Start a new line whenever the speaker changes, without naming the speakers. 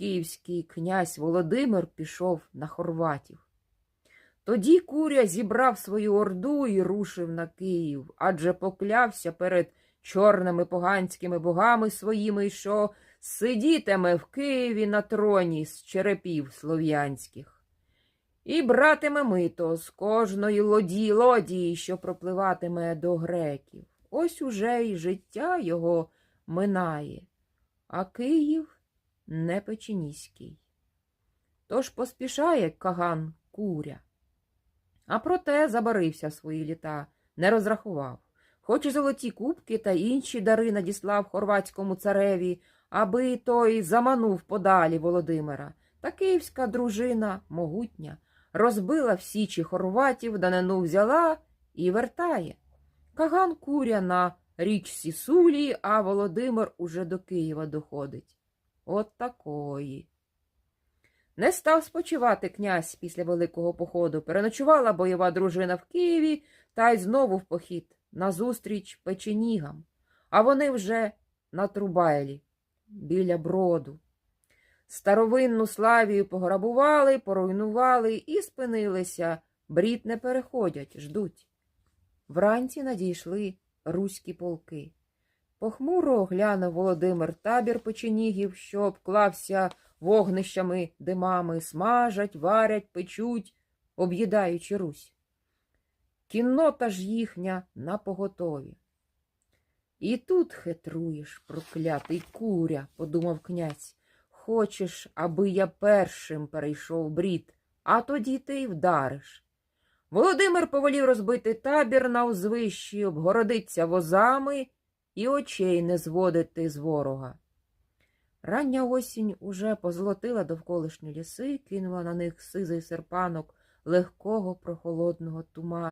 київський князь Володимир пішов на хорватів. Тоді Куря зібрав свою орду і рушив на Київ, адже поклявся перед чорними поганськими богами своїми, що сидітиме в Києві на троні з черепів слов'янських. І братиме мито з кожної лоді лодії, що пропливатиме до греків. Ось уже й життя його минає, а Київ не печеніський. Тож поспішає Каган Куря. А проте забарився свої літа, не розрахував. Хоч і золоті кубки та інші дари надіслав хорватському цареві, аби той заманув подалі Володимира. Та київська дружина, могутня, розбила в січі хорватів, данину взяла і вертає. Каган куря на річці Сулі, а Володимир уже до Києва доходить. От такої. Не став спочивати князь після великого походу. Переночувала бойова дружина в Києві та й знову в похід назустріч печенігам. А вони вже на Трубайлі, біля броду. Старовинну славію пограбували, поруйнували і спинилися. Брід не переходять, ждуть. Вранці надійшли руські полки. Похмуро оглянув Володимир табір печенігів, що обклався вогнищами, димами, смажать, варять, печуть, об'їдаючи Русь. Кіннота ж їхня на поготові. І тут хитруєш, проклятий куря, подумав князь. Хочеш, аби я першим перейшов брід, а тоді ти й вдариш. Володимир повелів розбити табір на узвищі, обгородиться возами і очей не зводити з ворога. Рання осінь уже позолотила довколишні ліси, кинула на них сизий серпанок легкого прохолодного туману.